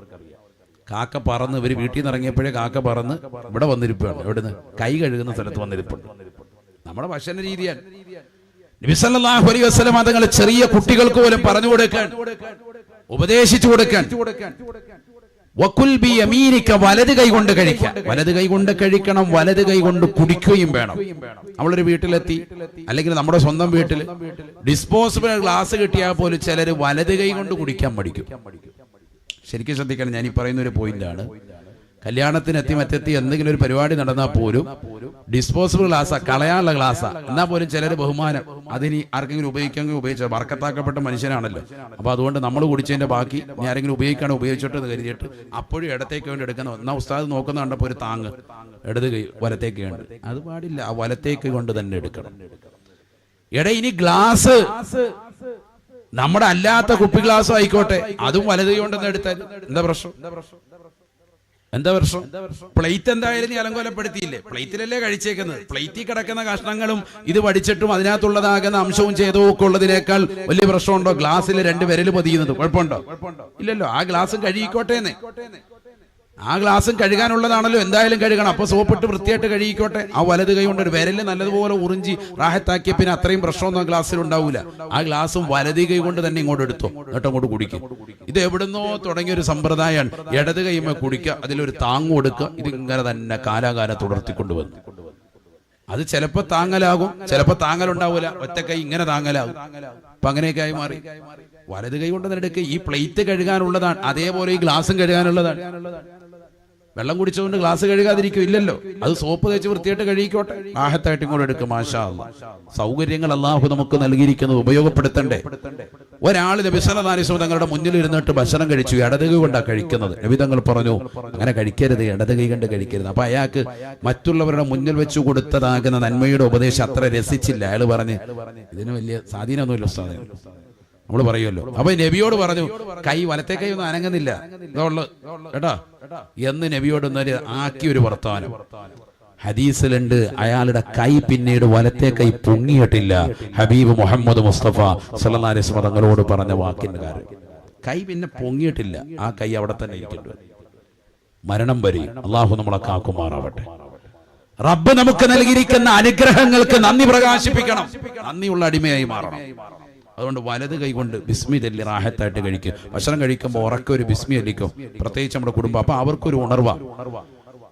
കാക്ക പറന്ന് ഇവർ വീട്ടിൽ നിന്ന് ഇറങ്ങിയപ്പോഴേ കാക്ക പറന്ന് ഇവിടെ വന്നിരിപ്പാണ് എവിടുന്ന്? കൈ കഴുകുന്ന സ്ഥലത്ത് വന്നിരിപ്പുണ്ട്. നമ്മുടെ ഭക്ഷണ രീതിയാണ്. നബിസല്ലാഹു വസ്ലം അതുങ്ങൾ ചെറിയ കുട്ടികൾക്ക് പോലും പറഞ്ഞു കൊടുക്കാൻ ഉപദേശിച്ചു കൊടുക്കാൻ. വക്കുൽ ബി യമീനിക്ക വലത് കൈ കൊണ്ട് കഴിക്കാം. വലത് കൈ കൊണ്ട് കഴിക്കണം വലത് കൈ കൊണ്ട് കുടിക്കുകയും വേണം. നമ്മളൊരു വീട്ടിലെത്തി അല്ലെങ്കിൽ നമ്മുടെ സ്വന്തം വീട്ടിൽ ഡിസ്പോസിബിൾ ഗ്ലാസ് കിട്ടിയാൽ പോലും ചിലർ വലത് കൈ കൊണ്ട് കുടിക്കാൻ പഠിക്കും ശരിക്കും ശ്രദ്ധിക്കണം ഞാൻ ഈ പറയുന്ന ഒരു പോയിന്റാണ് കല്യാണത്തിന് എത്തി മറ്റെത്തി എന്തെങ്കിലും ഒരു പരിപാടി നടന്നാൽ പോലും ഡിസ്പോസിബിൾ ഗ്ലാസ്സാ കളയാനുള്ള ഗ്ലാസ്സാ എന്നാൽ പോലും ചിലർ ബഹുമാനം. അതിന് ആർക്കെങ്കിലും ഉപയോഗിക്കാമെങ്കിൽ ഉപയോഗിച്ചാൽ വർക്കത്താക്കപ്പെട്ട മനുഷ്യനാണല്ലോ. അപ്പോൾ അതുകൊണ്ട് നമ്മൾ കുടിച്ചതിന്റെ ബാക്കി ഇനി ആരെങ്കിലും ഉപയോഗിക്കാണ് ഉപയോഗിച്ചിട്ട് എന്ന് കരുതിയിട്ട് അപ്പോഴും ഇടത്തേക്ക് വേണ്ടി എടുക്കുന്ന ഒന്നാ ഉസ്താദ് നോക്കുന്ന കണ്ടപ്പോൾ ഒരു താങ്ങ് ഇടത് കൈ വലത്തേക്ക് വേണ്ടി. അത് പാടില്ല. ആ വലത്തേക്ക് കൊണ്ട് തന്നെ എടുക്കണം. എടാ ഇനി ഗ്ലാസ് നമ്മുടെ അല്ലാത്ത കുപ്പി ഗ്ലാസ് ആയിക്കോട്ടെ. അതും വലത് കൊണ്ടെന്ന് എടുത്താൽ എന്താ പ്രശ്നം എന്താ പ്രശ്നം? പ്ലേറ്റ് എന്തായാലും നീ അലങ്കോലപ്പെടുത്തിയില്ലേ? പ്ലേറ്റിലല്ലേ കഴിച്ചേക്കുന്നത്. പ്ലേറ്റിൽ കിടക്കുന്ന കഷ്ണങ്ങളും ഇത് വടിച്ചിട്ടും അതിനകത്തുള്ളതാകുന്ന അംശവും ചെയ്തവും ഒക്കെ ഉള്ളതിനേക്കാൾ വലിയ പ്രശ്നമുണ്ടോ? ഗ്ലാസ്സിൽ രണ്ട് വിരൽ പതിയുന്നത്. കുഴപ്പമുണ്ടോ? ഇല്ലല്ലോ ആ ഗ്ലാസ് കഴുകിക്കോട്ടേന്ന്. ആ ഗ്ലാസും കഴുകാനുള്ളതാണല്ലോ. എന്തായാലും കഴുകണം. അപ്പൊ സോപ്പിട്ട് വൃത്തിയായിട്ട് കഴുകിക്കോട്ടെ. ആ വലത് കൈ കൊണ്ട് ഒരു വിരൽ നല്ലതുപോലെ ഉറിഞ്ചി റാഹത്താക്കിയ പിന്നെ അത്രയും പ്രശ്നമൊന്നും ആ ഗ്ലാസ്സിൽ ഉണ്ടാവില്ല ആ ഗ്ലാസും വലത് കൈ കൊണ്ട് തന്നെ ഇങ്ങോട്ട് എടുത്തോ. എന്നിട്ട് അങ്ങോട്ട് കുടിക്കും. ഇത് എവിടുന്നോ തുടങ്ങിയ ഒരു സമ്പ്രദായമാണ്. ഇടത് കൈമ കുടിക്കുക അതിലൊരു താങ്ങ് കൊടുക്കുക. ഇത് ഇങ്ങനെ തന്നെ കാലാകാലം തുടർത്തിക്കൊണ്ടുവന്നു. അത് ചിലപ്പോ താങ്ങലാകും ചിലപ്പോ താങ്ങലുണ്ടാവൂല. ഒറ്റ കൈ ഇങ്ങനെ താങ്ങലാകും. അപ്പൊ അങ്ങനെയൊക്കെ ആയി മാറി. വലത് കൈ കൊണ്ട് തന്നെ എടുക്കുക. ഈ പ്ലേറ്റ് കഴുകാനുള്ളതാണ്. അതേപോലെ ഈ ഗ്ലാസും കഴുകാനുള്ളതാണ്. വെള്ളം കുടിച്ചതുകൊണ്ട് ഗ്ലാസ് കഴുകാതിരിക്കും ഇല്ലല്ലോ. അത് സോപ്പ് തേച്ച് വൃത്തിയായിട്ട് കഴുകിക്കോട്ടെ. ആഹത്തായിട്ട് ഇങ്ങോട്ട് എടുക്കും അല്ലാ. സൗകര്യങ്ങൾ അള്ളാഹു നമുക്ക് നൽകിയിരിക്കുന്നത് ഉപയോഗപ്പെടുത്തണ്ടേ. ഒരാൾ നബിസലാലിസ്വം തങ്ങളുടെ മുന്നിൽ ഇരുന്നിട്ട് ഭക്ഷണം കഴിച്ചു ഇടതുക കൊണ്ടാണ് കഴിക്കുന്നത്. നബി തങ്ങൾ പറഞ്ഞു അങ്ങനെ കഴിക്കരുത് ഇടതുകൈ കണ്ട് കഴിക്കരുത്. അപ്പൊ അയാൾക്ക് മറ്റുള്ളവരുടെ മുന്നിൽ വെച്ചു കൊടുത്തതാകുന്ന നന്മയുടെ ഉപദേശം അത്ര രസിച്ചില്ല. അയാൾ പറഞ്ഞ് ഇതിന് വലിയ സ്വാധീനമൊന്നുമില്ല ഉസ്താദേ. നമ്മൾ പറയുമല്ലോ. അപ്പൊ നബിയോട് പറഞ്ഞു കൈ വലത്തെ കൈ ഒന്നും അനങ്ങുന്നില്ല. കേട്ടാ കേട്ടോ? എന്ന് നബിയോട് ഒന്നൊരു ആക്കി ഒരു വർത്തമാനം. ഹദീസിലുണ്ട് അയാളുടെ കൈ പിന്നീട് വലത്തെ കൈ പൊങ്ങിയിട്ടില്ല. ഹബീബ് മുഹമ്മദ് മുസ്തഫ സല്ലല്ലാഹു അലൈഹി വസല്ലം തങ്ങളോട് പറഞ്ഞ വാക്കിന്റെ കാര്യം. കൈ പിന്നെ പൊങ്ങിയിട്ടില്ല. ആ കൈ അവിടെ തന്നെ ഇരിക്കുന്നുണ്ട് മരണം വരെ അള്ളാഹു നമ്മളെ കാക്കുമാറാവട്ടെ. റബ്ബ് നമുക്ക് നൽകിയിരിക്കുന്ന അനുഗ്രഹങ്ങൾക്ക് നന്ദി പ്രകാശിപ്പിക്കണം. നന്ദിയുള്ള അടിമയായി മാറണം. അതുകൊണ്ട് വലത് കൈകൊണ്ട് ബിസ്മി ചൊല്ലി റാഹത്തായിട്ട് കഴിക്കും. ഭക്ഷണം കഴിക്കുമ്പോൾ ഉറക്കം ഒരു ബിസ്മി ചൊല്ലിക്കും പ്രത്യേകിച്ച് നമ്മുടെ കുടുംബം. അപ്പൊ അവർക്കൊരു ഉണർവ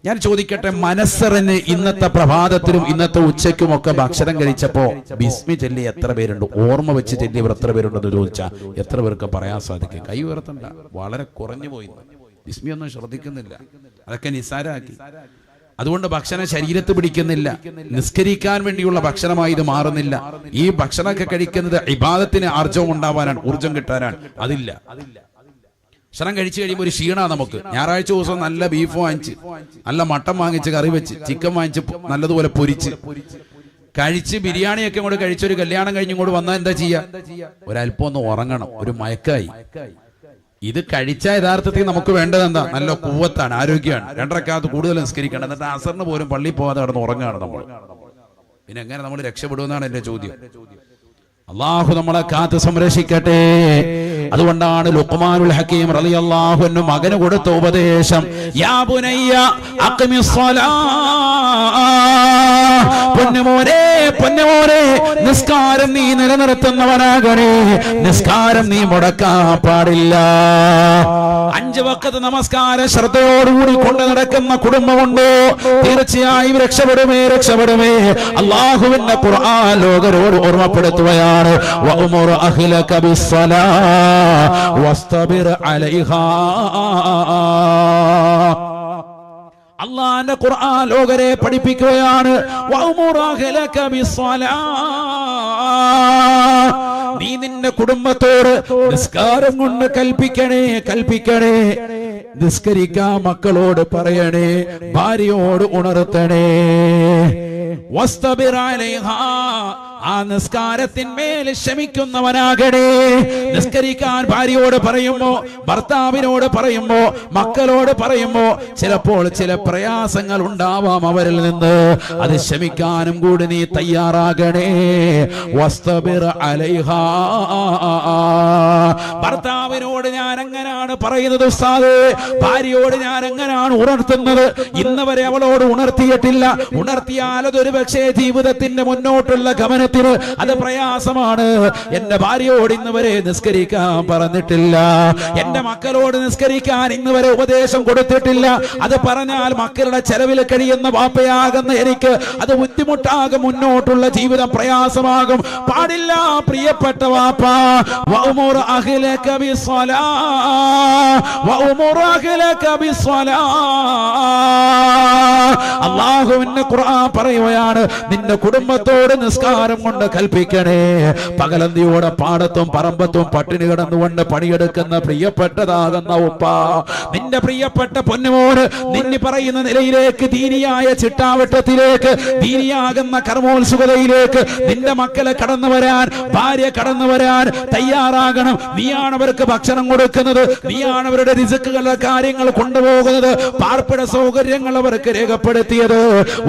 ഞാൻ ചോദിക്കട്ടെ മനസ്സറിന് ഇന്നത്തെ പ്രഭാതത്തിലും ഇന്നത്തെ ഉച്ചയ്ക്കും ഒക്കെ ഭക്ഷണം കഴിച്ചപ്പോ ബിസ്മി ചെല്ലി എത്ര പേരുണ്ട്? ഓർമ്മ വെച്ച് ചെല്ലിയവർ എത്ര പേരുണ്ടെന്ന് ചോദിച്ചാൽ എത്ര പേർക്ക് പറയാൻ സാധിക്കും? കൈ ഉയർത്തണ്ട. വളരെ കുറഞ്ഞു പോയി ബിസ്മി ഒന്നും ശ്രദ്ധിക്കുന്നില്ല. അതൊക്കെ നിസാരാക്കി അതുകൊണ്ട് ഭക്ഷണം ശരീരത്ത് പിടിക്കുന്നില്ല. നിസ്കരിക്കാൻ വേണ്ടിയുള്ള ഭക്ഷണമായി ഇത് മാറുന്നില്ല. ഈ ഭക്ഷണമൊക്കെ കഴിക്കുന്നത് ഇബാദത്തിന് ആർജവം ഉണ്ടാവാനാണ് ഊർജം കിട്ടാനാണ്. അതില്ല. ഭക്ഷണം കഴിച്ചു കഴിയുമ്പോൾ ഒരു ക്ഷീണ നമുക്ക്. ഞായറാഴ്ച ദിവസം നല്ല ബീഫ് വാങ്ങിച്ച് നല്ല മട്ടൻ വാങ്ങിച്ച് കറി വെച്ച് ചിക്കൻ വാങ്ങിച്ച് നല്ലതുപോലെ പൊരിച്ച്. കഴിച്ച് ബിരിയാണിയൊക്കെ കൂടെ കഴിച്ചൊരു കല്യാണം കഴിഞ്ഞ് ഇങ്ങോട്ട് വന്നാൽ എന്താ ചെയ്യാ? ഒരല്പം ഒന്ന് ഉറങ്ങണം. ഒരു മയക്കായി. ഇത് കഴിച്ച യഥാർത്ഥത്തിൽ നമുക്ക് വേണ്ടത് എന്താ? നല്ല കൂവത്താണ് ആരോഗ്യമാണ്. രണ്ടരക്കാലത്ത് കൂടുതൽ നിസ്കരിക്കണം. എന്നിട്ട് അസറിന് പോലും പള്ളി പോകാതെ കിടന്ന് ഉറങ്ങുകയാണ് നമ്മൾ. പിന്നെ എങ്ങനെ നമ്മൾ രക്ഷപ്പെടുമെന്നാണ് എന്റെ ചോദ്യം. അള്ളാഹു നമ്മളെ കാത്ത് സംരക്ഷിക്കട്ടെ. അതുകൊണ്ടാണ് ലുക്മാനുൽ ഹക്കീം റളിയല്ലാഹു അൻഹു മകന് കൊടുത്ത ഉപദേശം യാ ബുനയ്യ പൊന്നുമോനെ നിസ്കാരം നീ നിലനിർത്തുന്നവനാകണേ. നിസ്കാരം നീ മുടക്കാൻ പാടില്ല. അഞ്ചു വക്കത്ത് നമസ്കാര ശ്രദ്ധയോടുകൂടി കൊണ്ട് നടക്കുന്ന കുടുംബമുണ്ടോ? തീർച്ചയായും രക്ഷപ്പെടുമേ രക്ഷപ്പെടുമേ. അള്ളാഹുവിന്റെ ഖുർആൻ ലോകരോട് ഓർമ്മപ്പെടുത്തുകയാണ്. അലൈഹാ. അള്ളാന്റെ ഖുർആൻ ലോകരെ പഠിപ്പിക്കുകയാണ്. നീ നിന്റെ കുടുംബത്തോട് നിസ്കാരം കൊണ്ട് കൽപ്പിക്കണേ കൽപ്പിക്കണേ. നിസ്കരിക്കാ മക്കളോട് പറയണേ ഭാര്യയോട് ഉണർത്തണേ. ആ നിസ്കാരത്തിന്മേൽ ക്ഷമിക്കുന്നവനാകണേ. നിസ്കരിക്കാൻ ഭാര്യയോട് പറയുമ്പോ ഭർത്താവിനോട് പറയുമ്പോ മക്കളോട് പറയുമ്പോ ചിലപ്പോൾ ചില പ്രയാസങ്ങൾ ഉണ്ടാവാം അവരിൽ നിന്ന്. അത് ക്ഷമിക്കാനും കൂടി നീ തയ്യാറാകണേ. വസ്തബിർ ഭർത്താവിനോട് ഞാൻ എങ്ങനെയാണ് പറയുന്നത് ഉസ്താദ്. ഭാര്യയോട് ഞാൻ എങ്ങനെയാണ് ഉണർത്തുന്നത്. ഇന്ന് വരെ അവളോട് ഉണർത്തിയിട്ടില്ല. ഉണർത്തിയാൽ അതൊരു പക്ഷേ ജീവിതത്തിന്റെ മുന്നോട്ടുള്ള ഗമനത്തിന് അത് പ്രയാസമാണ്. എന്റെ ഭാര്യയോട് ഇന്ന് വരെ നിസ്കരിക്കാൻ പറഞ്ഞിട്ടില്ല. എന്റെ മക്കളോട് നിസ്കരിക്കാൻ ഇന്ന് വരെ ഉപദേശം കൊടുത്തിട്ടില്ല. അത് പറഞ്ഞാൽ മക്കളുടെ ചെലവിൽ കഴിയുന്ന വാപ്പയാകുന്ന എനിക്ക് അത് ബുദ്ധിമുട്ടാകും മുന്നോട്ടുള്ള ജീവിതം പ്രയാസമാകും. പാടില്ല പ്രിയപ്പെട്ട വാപ്പ. അള്ളാഹുവിന്റെ ഖുർആൻ പറയുകയാണ് നിന്റെ കുടുംബത്തോട് നിസ്കാരം കൊണ്ട് കൽപ്പിക്കണേ. പകലന്തിയോടെ പാടത്തും പറമ്പത്തും പട്ടിണി കിടന്നുകൊണ്ട് പണിയെടുക്കുന്ന പ്രിയപ്പെട്ടതാകുന്ന ഉപ്പ. നിന്റെ പ്രിയപ്പെട്ട പൊന്നുമോന് നിന്നി പറയുന്ന നിലയിലേക്ക് ദീനിയായ ചിട്ടാവട്ടത്തിലേക്ക് ദീനിയാകുന്ന കർമ്മോത്സുകതയിലേക്ക് നിന്റെ മക്കളെ കടന്നു വരാൻ ഭാര്യ കടന്നു വരാൻ തയ്യാറാകണം. നീയാണ് അവർക്ക് ഭക്ഷണം കൊടുക്കുന്നത്. നീയാണ് അവരുടെ റിസുക്കുകളുടെ കാര്യങ്ങൾ കൊണ്ടുപോകുന്നത്. പാർപ്പിട സൗകര്യങ്ങൾ അവർക്ക് രേഖപ്പെടുത്തിയത്.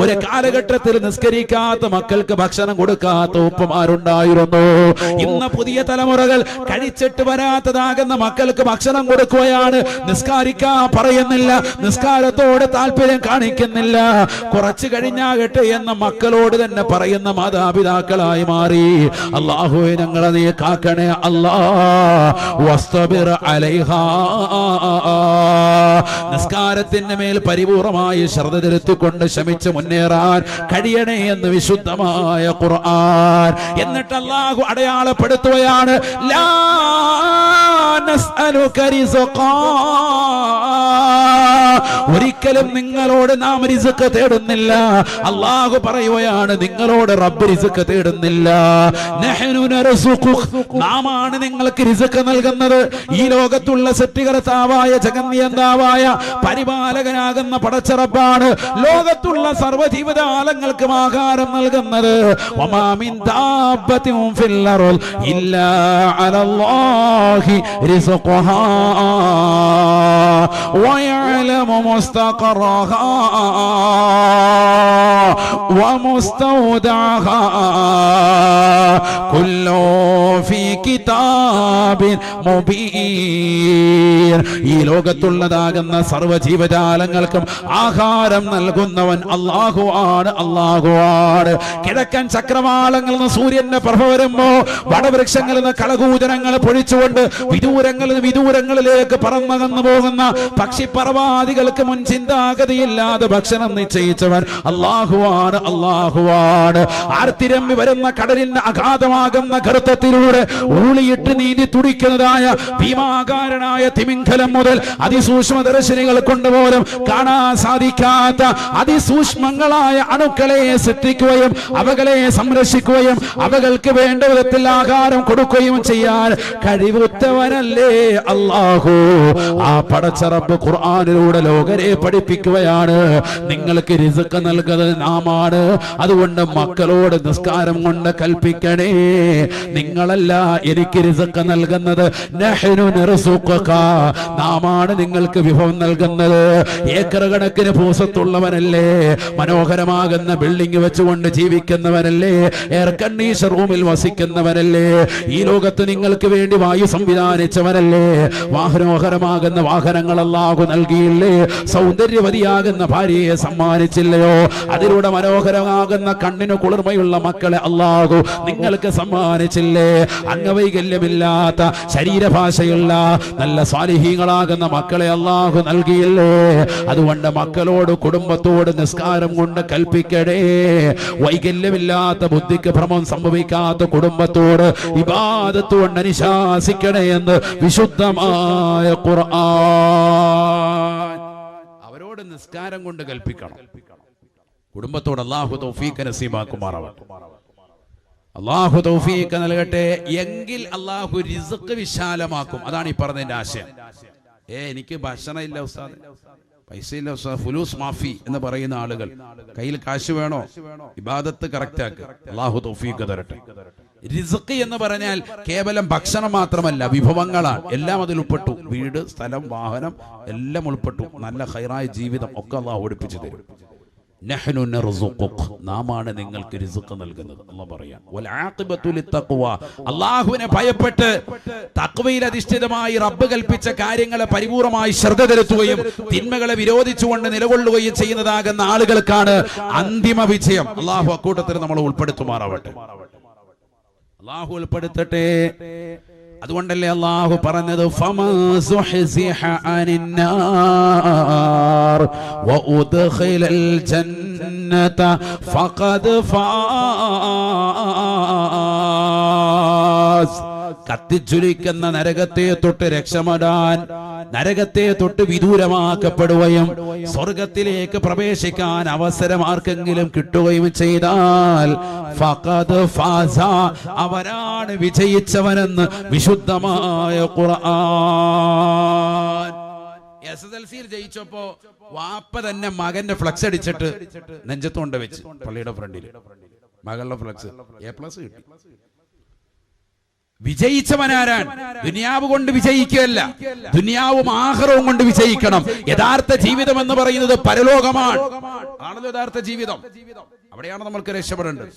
ഒരു കാലഘട്ടത്തിൽ നിസ്കരിക്കാത്ത മക്കൾക്ക് ഭക്ഷണം കൊടുക്കാത്ത ഉപ്പമാരുണ്ടായിരുന്നു. ഇന്ന് പുതിയ തലമുറകൾ കഴിച്ചിട്ട് വരാത്തതാകുന്ന മക്കൾക്ക് ഭക്ഷണം കൊടുക്കുകയാണ്. നിസ്കാരിക്കാ പറയുന്നില്ല. നിസ്കാരത്തോട് താല്പര്യം കാണിക്കുന്നില്ല. കുറച്ചു കഴിഞ്ഞാകട്ടെ എന്ന മക്കളോട് തന്നെ പറയുന്ന മാതാപിതാക്കളായി മാറി. അള്ളാഹുവെ ഞങ്ങളെ നീ കാക്കണേ അല്ലാ. വസ്തബിർ അലൈഹാ. നിസ്കാരത്തിന്റെ മേൽ പരിപൂർണമായി ശ്രദ്ധ ചെലുത്തിക്കൊണ്ട് ശ്രമിച്ച് മുന്നേറാൻ കഴിയണേ എന്ന് വിശുദ്ധമായ ഖുർആൻ എന്നിട്ട് അള്ളാഹു അടയാളപ്പെടുത്തുകയാണ്. ഒരിക്കലും നിങ്ങളോട് നാം റിസുക്ക് തേടുന്നില്ല. അള്ളാഹു പറയുകയാണ് നിങ്ങളോട് റബ്ബ് റിസുക്ക് തേടുന്നില്ല. നാമാണ് നിങ്ങൾക്ക് റിസുക്ക് നൽകുന്നത്. ഈ ലോകത്തുള്ള സൃഷ്ടികർത്താവായ ജഗന്യന്താവായ പരിപാലകനാകുന്ന പടച്ചറപ്പാണ് ലോകത്തുള്ള സർവജീവിതാലങ്ങൾക്കും ആഹാരം നൽകുന്നത്. വമാമിൻ ദാബത്തിൻ ഫിൽ അർള് ഇല്ലാ അലല്ലാഹി റിസ്ഖുഹാ ويعلم مستقرها ومستودعها كل في كتاب مبين ഈ ലോകത്തുള്ളതാകുന്ന സർവ്വ ജീവജാലങ്ങൾക്കും ആഹാരം നൽകുന്നവൻ അള്ളാഹു ആണ് അള്ളാഹു ആണ് കിഴക്കൻ ചക്രവാളങ്ങളിൽ നിന്ന് സൂര്യന്റെ പ്രഭ വരുമ്പോ വടവൃക്ഷങ്ങളിൽ നിന്ന് കളകൂചനങ്ങൾ പൊഴിച്ചുകൊണ്ട് വിദൂരങ്ങളിൽ വിദൂരങ്ങളിലേക്ക് പറന്നകന്നു പോകുന്ന പക്ഷിപ്പറവാദികൾക്ക് മുൻ ചിന്താഗതിയില്ലാതെ ഭക്ഷണം നിശ്ചയിച്ചവൻ അള്ളാഹുവാണ് അള്ളാഹുവാണ്. ആർത്തിരമ്പി വരുന്ന കടലിന്റെ അഗാധമാകുന്ന ഗർത്തത്തിലൂടെ ഊളിയിട്ട് നീതി തുടിക്കുന്നതായ ഭീമാകാരനായ തിമിംഗലം മുതൽ അതിസൂക്ഷ്മ ദർശനികൾ കൊണ്ടുപോലും കാണാൻ സാധിക്കാത്ത അതിസൂക്ഷ്മങ്ങളായ അണുക്കളെ സൃഷ്ടിക്കുകയും അവകളെ സംരക്ഷിക്കുകയും അവകൾക്ക് വേണ്ട വിധത്തിൽ ആഹാരം കൊടുക്കുകയും ചെയ്യാൻ കഴിവുറ്റവനല്ലേ അള്ളാഹു ആ പടച്ചറപ്പ് ഖുർആാനിലൂടെ ലോകരെ പഠിപ്പിക്കുകയാണ്. നിങ്ങൾക്ക് റിസുക്ക് നൽകുന്നത് നാമാണ്. അതുകൊണ്ട് മക്കളോട് നിസ്കാരം കൊണ്ട് കൽപ്പിക്കണേ. നിങ്ങളല്ല എനിക്ക് റിസുക്ക് നൽകുന്നത്. നാമാണ് നിങ്ങൾക്ക് വിഭവം നൽകുന്നത്. ഏക്കർ കണക്കിന് ഭൂസത്തുള്ളവനല്ലേ മനോഹരമാകുന്ന ബിൽഡിംഗ് വെച്ചുകൊണ്ട് ജീവിക്കുന്നവനല്ലേ? എയർ കണ്ടീഷൻ റൂമിൽ ഈ ലോകത്ത് നിങ്ങൾക്ക് വേണ്ടി വായു സംവിധാനിച്ചവരല്ലേ? വാഹനോഹരമാകുന്ന വാഹനങ്ങൾ അല്ലാഹു നൽകിയില്ലേ? സൗന്ദര്യവതിയാകുന്ന ഭാര്യയെ സമ്മാനിച്ചില്ലയോ? അതിലൂടെ മനോഹരമാകുന്ന കണ്ണിന് കുളിർമയുള്ള മക്കളെ അല്ലാഹു നിങ്ങൾക്ക് സമ്മാനിച്ചില്ലേ? അംഗവൈകല്യമില്ലാത്ത ശരീരഭാഷയുള്ള നല്ല സ്വാലിഹീങ്ങളാകുന്ന മക്കളെ അല്ലാഹു നൽകിയില്ലേ? അതുകൊണ്ട് മക്കളോട് കുടുംബത്തോട് നിസ്കാരം കൊണ്ട് കൽപ്പിക്കടേ. വൈകല്യമില്ലാത്ത ബുദ്ധിക്ക് ഭ്രമം സംഭവിക്കാത്ത കുടുംബത്തോട് ഇബാദത്ത് കൊണ്ട് അനുശാസിക്കണേ എന്ന് വിശുദ്ധമായ ഖുർആൻ അവരോട് നിസ്കാരം കൊണ്ട് കൽപ്പിക്കണം. കുടുംബത്തോട് അള്ളാഹു തൗഫീഖ് നസീബാക്കുമാറാവട്ടെ. അള്ളാഹു തൗഫീഖ് നൽകട്ടെ എങ്കിൽ അള്ളാഹു റിസ്ക് വിശാലമാക്കും. അതാണ് ഈ പറഞ്ഞതിന്റെ ആശയം. ഏ എനിക്ക് ഭക്ഷണം ഇല്ല ഉസ്താദ്. പൈസ ഇല്ല ഫുലൂസ് മാഫി എന്ന് പറയുന്ന ആളുകൾ. കയ്യിൽ കാശ് വേണോ? ഇബാദത്ത് കറക്റ്റ് ആക്ക്. അള്ളാഹു തൗഫീഖ് തരട്ടെ. റിസ്ക് എന്ന് പറഞ്ഞാൽ കേവലം ഭക്ഷണം മാത്രമല്ല വിഭവങ്ങളാണ്. എല്ലാം അതിൽ ഉൾപ്പെട്ടു. വീട് സ്ഥലം വാഹനം എല്ലാം ഉൾപ്പെട്ടു. നല്ല ഹൈറായ ജീവിതം ഒക്കെ അള്ളാഹു ഓടിപ്പിച്ചു തരും. നഹ്നു നർസുഖുക്. നാമാണ് നിങ്ങൾക്ക് റിസുക്ക് നൽകുന്നത്. അള്ളാഹ് പറയാൻ വൽ ആഖിബത്തു ലിത്തഖ്വ. അല്ലാഹുവിനെ ഭയപ്പെട്ട് തഖ്വയിൽ അധിഷ്ഠിതമായി റബ്ബ് കൽപ്പിച്ച കാര്യങ്ങളെ പരിപൂർണമായി ശ്രദ്ധ ചെലുത്തുകയും തിന്മകളെ വിരോധിച്ചുകൊണ്ട് നിലകൊള്ളുകയും ചെയ്യുന്നതാകുന്ന ആളുകൾക്കാണ് അന്തിമ വിജയം. അള്ളാഹു അക്കൂട്ടത്തിൽ നമ്മൾ ഉൾപ്പെടുത്തുമാറാവട്ടെ. അല്ലാഹു ഉൾപ്പെടുത്തട്ടെ. അതുകൊണ്ടല്ലേ അള്ളാഹു പറഞ്ഞത്? ഫഖദ് ഫാസ് കത്തിച്ചുലിക്കുന്ന നരകത്തെ തൊട്ട് രക്ഷമടാൻ നരകത്തെ തൊട്ട് വിദൂരമാക്കപ്പെടുകയും സ്വർഗത്തിലേക്ക് പ്രവേശിക്കാൻ അവസരം ആർക്കെങ്കിലും കിട്ടുകയും ചെയ്താൽ ഫാസ അവരാണ് വിജയിച്ചവനെന്ന് വിശുദ്ധമായ ഖുർആൻ. എസ് എസ് എൽ സിയിൽ ജയിച്ചപ്പോ വാപ്പ തന്നെ മകന്റെ ഫ്ലക്സ് അടിച്ചിട്ട് നെഞ്ചത്തുകൊണ്ട് വെച്ച് പള്ളിയുടെ ഫ്രണ്ടിൽ മകളുടെ ഫ്ലക്സ്. എ പ്ലസ് കിട്ടി. വിജയിച്ചവനാരാൻ ദുനിയാവ് കൊണ്ട് വിജയിക്കുകയല്ല. ദുനിയാവും ആഹാരവും കൊണ്ട് വിജയിക്കണം. യഥാർത്ഥ ജീവിതം എന്ന് പറയുന്നത് പരലോകമാണ്. ആണല്ലോ യഥാർത്ഥ ജീവിതം. അവിടെയാണ് നമ്മൾക്ക് രക്ഷപ്പെടേണ്ടത്.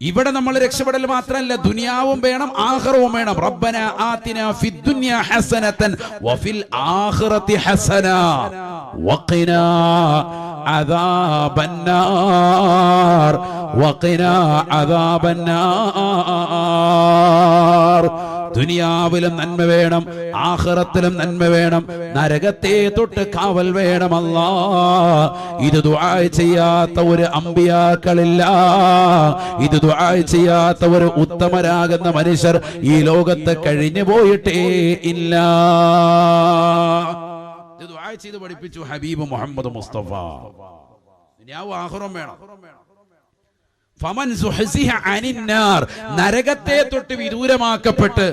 ഇവിടെ നമ്മൾ രക്ഷപ്പെടൽ മാത്രമല്ല ദുനിയാവും വേണം ആഹ്റവും വേണം. റബ്ബന ആതിന ഫിദ്ദുനിയ ഹസനതൻ വഫിൽ ആഖിറതി ഹസന. വഖിന അദാബന്നാർ عذاب അദാബന്നാർ ദുനിയാവിലും നന്മ വേണം ആഖിറത്തിലും നന്മ വേണം നരകത്തെ തൊട്ട് കാവൽ വേണമല്ല. ഇത് ദുആ ചെയ്യാത്ത ഒരു അമ്പിയാക്കളില്ല. ഇത് ദുആ ചെയ്യാത്ത ഒരു ഉത്തമരാകുന്ന മനുഷ്യർ ഈ ലോകത്ത് കഴിഞ്ഞു പോയിട്ടേ ഇല്ല. ദുആ ചെയ്ത് പഠിപ്പിച്ചു. ഹബീബ് മുഹമ്മദ് മുസ്തഫ. ദുനിയാവ് ആഖിറം വേണം. ഫമൻ അനിന്നാർ. നരകത്തെ തൊട്ട് വിദൂരമാക്കപ്പെട്ട്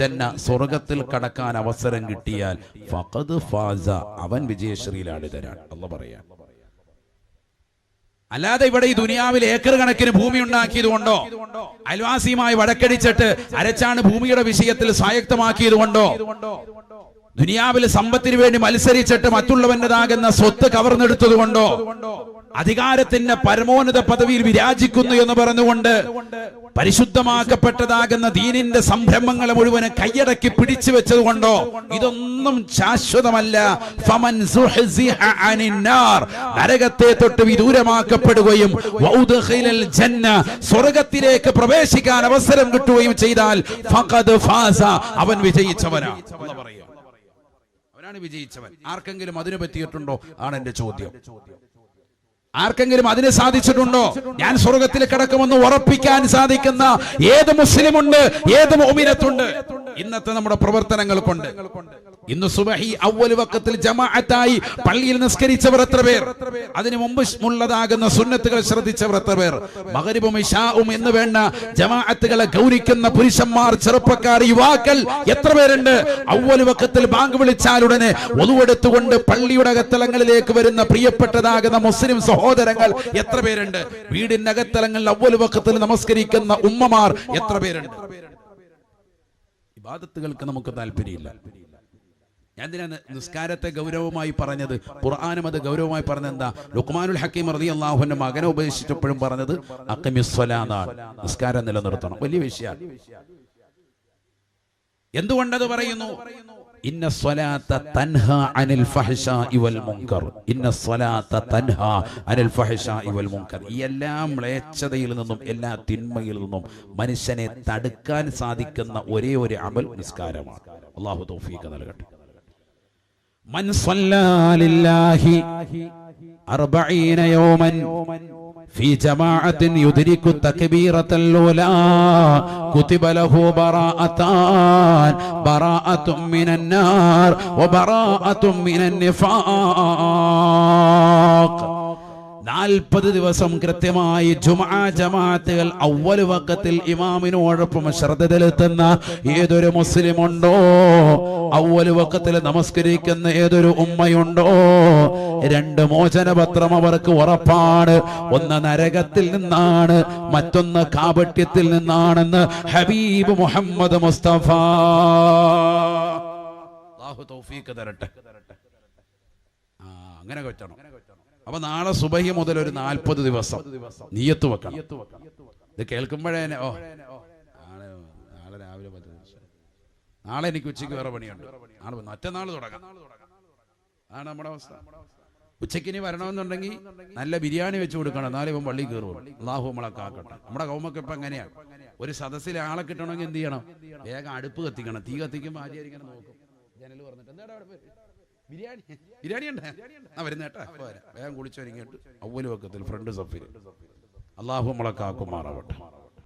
ജന്ന സ്വർഗത്തിൽ കടക്കാൻ അവസരം കിട്ടിയാൽ ഫഖദ് ഫാസ അവൻ വിജയശ്രീലാളിതരാണ് അല്ല പറയാൻ അല്ലാതെ ഇവിടെ ഈ ദുനിയാവിൽ ഏക്കർ കണക്കിന് ഭൂമി ഉണ്ടാക്കിയത് കൊണ്ടോ? അയൽവാസിയുമായി വടക്കടിച്ചിട്ട് അരച്ചാണ് ഭൂമിയുടെ വിഷയത്തിൽ സ്വായക്തമാക്കിയത് കൊണ്ടോ? ദുനിയാവിൽ സമ്പത്തിന് വേണ്ടി മത്സരിച്ചിട്ട് മറ്റുള്ളവന്റെതാകുന്ന സ്വത്ത് കവർന്നെടുത്തത് കൊണ്ടോ അധികാരത്തിന്റെ പരമോന്നത പദവിയിൽ വിരാജിക്കുന്നു എന്ന് പറഞ്ഞുകൊണ്ട് പരിശുദ്ധമാക്കപ്പെട്ടതാകുന്ന ദീനിന്റെ സംരംഭങ്ങളെ മുഴുവനെ കൈയടക്കി പിടിച്ചു വെച്ചത് കൊണ്ടോ ഇതൊന്നും ശാശ്വതമല്ല. ഫമൻ. നരകത്തെ തൊട്ട് വിദൂരമാക്കപ്പെടുകയും സ്വർഗത്തിലേക്ക് പ്രവേശിക്കാൻ അവസരം കിട്ടുകയും ചെയ്താൽ അവൻ വിജയിച്ചവനാ അവനാണ് വിജയിച്ചവൻ. ആർക്കെങ്കിലും അതിനു പറ്റിയിട്ടുണ്ടോ? ആണ് എന്റെ ചോദ്യം. ആർക്കെങ്കിലും അതിന് സാധിച്ചിട്ടുണ്ടോ? ഞാൻ സ്വർഗത്തിൽ കിടക്കുമെന്ന് ഉറപ്പിക്കാൻ സാധിക്കുന്ന ഏത് മുസ്ലിമുണ്ട്? ഏത് മോമിനത്തുണ്ട്? ഇന്നത്തെ നമ്മുടെ പ്രവർത്തനങ്ങൾ കൊണ്ട് ഇന്ന് സുബഹി അവൽ വക്കത്തിൽ ജമാഅത്തായി പള്ളിയിൽ നിസ്കരിച്ചവർ എത്ര പേർ? അതിനു മുമ്പ് ഉള്ളതാകുന്ന സുന്നത്തുകൾ ശ്രദ്ധിച്ചവർ എത്ര പേർ? മകരിബും ഇഷാവും എന്ന് വേണ്ട ജമാഅത്തുകളെ ഗൗരിക്കുന്ന പുരുഷന്മാർ ചെറുപ്പക്കാർ യുവാക്കൾ എത്ര പേരുണ്ട്? അവൽ വക്കത്തിൽ ബാങ്ക് വിളിച്ചാലുടനെ ഒതുവെടുത്തുകൊണ്ട് പള്ളിയുടെ അകത്തലങ്ങളിലേക്ക് വരുന്ന പ്രിയപ്പെട്ടതാകുന്ന മുസ്ലിം സഹോദരങ്ങൾ എത്ര പേരുണ്ട്? വീടിന്റെ അകത്തലങ്ങളിൽ അവൽ വക്കത്തിൽ നമസ്കരിക്കുന്ന ഉമ്മമാർ എത്ര പേരുണ്ട്? ഇബാദത്തുകൾക്ക് നമുക്ക് താല്പര്യമില്ല. എന്തിനാണ് നിസ്കാരത്തെ ഗൗരവമായി പറഞ്ഞത്? ഖുർആാനും അത് ഗൗരവമായി പറഞ്ഞത് എന്താ ലുക്മാനുൽ ഹക്കീം റതി അള്ളാഹുവിന്റെ മകനെ ഉപദേശിച്ചപ്പോഴും പറഞ്ഞത് അക്കമിസ്വലാന്നാണ് നിസ്കാരം നിലനിർത്തണം. വലിയ വിഷയമാണ് എന്തുകൊണ്ടത് പറയുന്നു? എല്ലാ മ്ലേച്ഛതയിൽ നിന്നും എല്ലാ തിന്മയിൽ നിന്നും മനുഷ്യനെ തടുക്കാൻ സാധിക്കുന്ന ഒരേ ഒരു അമൽ നിസ്കാരമാണ്. അള്ളാഹു തൗഫീഖ് നൽകട്ടെ. من صلى لله أربعين يوما في جماعة يدرك التكبيرة الأولى. كتب له براءتان براءة من النار وبراءة من النفاق. നാൽപ്പത് ദിവസം കൃത്യമായി ജുമാ ജമാഅത്തുകൾ അവൽ വക്കത്തിൽ ഇമാമിനോടൊപ്പം ശ്രദ്ധ ചെലുത്തുന്ന ഏതൊരു മുസ്ലിം ഉണ്ടോ അവൽ വക്കത്തിൽ നമസ്കരിക്കുന്ന ഏതൊരു ഉമ്മയുണ്ടോ? രണ്ട് മോചനപത്രം അവർക്ക് ഉറപ്പാണ്. ഒന്ന് നരകത്തിൽ നിന്നാണ് മറ്റൊന്ന് കാപട്യത്തിൽ നിന്നാണെന്ന് ഹബീബ് മുഹമ്മദ് മുസ്തഫ. തൗഫീഖ് തരട്ടെ. അങ്ങനെ വെച്ചണം. അപ്പൊ നാളെ സുബഹി മുതൽ ഒരു നാൽപ്പത് ദിവസം നീയത്ത് വെക്കണം. ഇത് കേൾക്കുമ്പോഴേ തന്നെ, ഓ നാളെ നാളെ രാവിലെ പത്ത്. നാളെ എനിക്ക് ഉച്ചയ്ക്ക് വേറെ പണിയുണ്ട്. നാളെ മറ്റന്നാൾ തുടങ്ങാം. അതാണ് നമ്മുടെ അവസ്ഥ. ഉച്ചയ്ക്ക് ഇനി വരണമെന്നുണ്ടെങ്കിൽ നല്ല ബിരിയാണി വെച്ച് കൊടുക്കണം. എന്നാലും ഇപ്പം പള്ളി കയറും അള്ളാഹു നമ്മളെ കാക്കട്ടെ. നമ്മുടെ കൗമൊക്കെ ഇപ്പം എങ്ങനെയാണ് ഒരു സദസ്സിലെ ആളെ കിട്ടണമെങ്കിൽ എന്ത് ചെയ്യണം? വേഗം അടുപ്പ് കത്തിക്കണം. തീ കത്തിക്കുമ്പോൾ ഇങ്ങനെ നോക്കും. ജനൽ പറഞ്ഞിട്ട് എന്താ? ബിരിയാണി. ബിരിയാണി ആ വരുന്ന കേട്ടാ. വേഗം കുളിച്ചൊരുങ്ങിയിട്ട് അവൽ വെക്കത്തിൽ ഫ്രണ്ട് സഫീർ. അള്ളാഹു മുളക്കാക്കുമാറാവട്ടെ കാക്കുമാറാവട്ടെ.